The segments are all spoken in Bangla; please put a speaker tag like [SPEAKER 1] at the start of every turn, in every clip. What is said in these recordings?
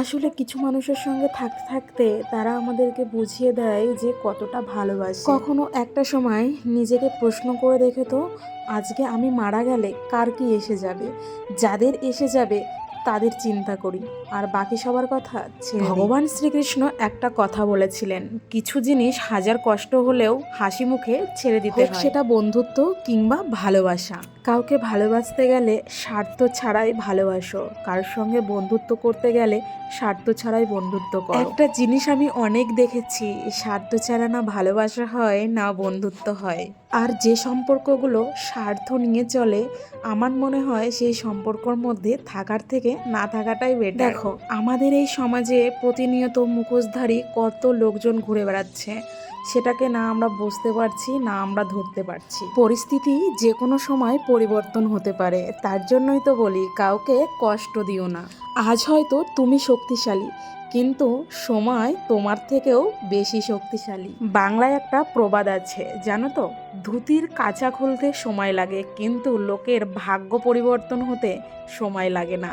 [SPEAKER 1] আসলে কিছু মানুষের সঙ্গে থাকতে থাকতে তারা আমাদেরকে বুঝিয়ে দেয় যে কতটা ভালোবাসে। কখনো একটা সময় নিজেকে প্রশ্ন করে দেখে তো, আজকে আমি মারা গেলে কার কি এসে যাবে? যাদের এসে যাবে তাদের চিন্তা করি। আর বাকি সবার কথা ভগবান শ্রীকৃষ্ণ একটা কথা বলেছিলেন কিছু জিনিস হাজার কষ্ট হলেও হাসি মুখে ছেড়ে দিতে হয়। সেটা বন্ধুত্ব কিংবা ভালোবাসা। কাউকে ভালোবাসতে গেলে স্বার্থ ছাড়াই ভালোবাসো। কারোর সঙ্গে বন্ধুত্ব করতে গেলে স্বার্থ ছাড়াই বন্ধুত্ব করো। একটা জিনিস আমি অনেক দেখেছি স্বার্থ ছাড়া না ভালোবাসা হয় না বন্ধুত্ব হয়। আর যে সম্পর্কগুলো স্বার্থ নিয়ে চলে, আমার মনে হয় সেই সম্পর্কর মধ্যে থাকার থেকে না থাকাটাই বেটার দেখো, আমাদের এই সমাজে প্রতিনিয়ত মুখোশধারী কত লোকজন ঘুরে বেড়াচ্ছে। সেটাকে না আমরা বুঝতে পারছি, না আমরা ধরতে পারছি। পরিস্থিতি যে কোনো সময় পরিবর্তন হতে পারে, তার জন্যই তো বলি, কাউকে কষ্ট দিও না। আজ হয়তো তুমি শক্তিশালী, কিন্তু সময় তোমার থেকেও বেশি শক্তিশালী। বাংলায় একটা প্রবাদ আছে, জানো তো? ধুতির কাঁচা খুলতে সময় লাগে, কিন্তু লোকের ভাগ্য পরিবর্তন হতে সময় লাগে না।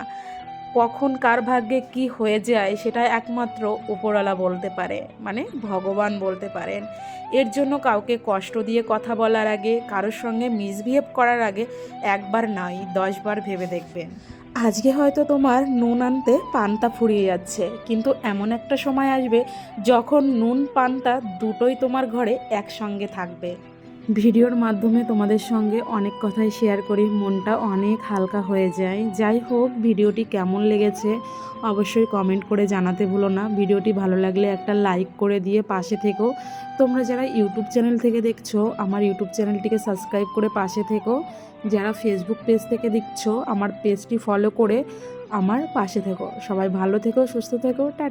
[SPEAKER 1] কখন কার ভাগ্যে কি হয়ে যায় সেটা একমাত্র উপরওয়ালা বলতে পারে মানে ভগবান বলতে পারেন। এর জন্য কাউকে কষ্ট দিয়ে কথা বলার আগে, কারোর সঙ্গে মিসবিহেভ করার আগে একবার নয়, দশবার ভেবে দেখবেন। আজকে হয়তো তোমার নুন আনতে পান্তা ফুরিয়ে যাচ্ছে, কিন্তু এমন একটা সময় আসবে যখন নুন পান্তা দুটোই তোমার ঘরে একসঙ্গে থাকবে। ভিডিওর মাধ্যমে তোমাদের সঙ্গে অনেক কথাই শেয়ার করি, মনটা অনেক হালকা হয়ে যায়। যাই হোক, ভিডিওটি কেমন লেগেছে অবশ্যই কমেন্ট করে জানাতে ভুলো না। ভিডিওটি ভালো লাগলে একটা লাইক করে দিয়ে পাশে থেকো। তোমরা যারা ইউটিউব চ্যানেল থেকে দেখছ, আমার ইউটিউব চ্যানেলটিকে সাবস্ক্রাইব করে পাশে থেকো। যারা ফেসবুক পেজ থেকে দেখছ, আমার পেজটি ফলো করে আমার পাশে থেকো। সবাই ভালো থেকো, সুস্থ থেকো, টাটা।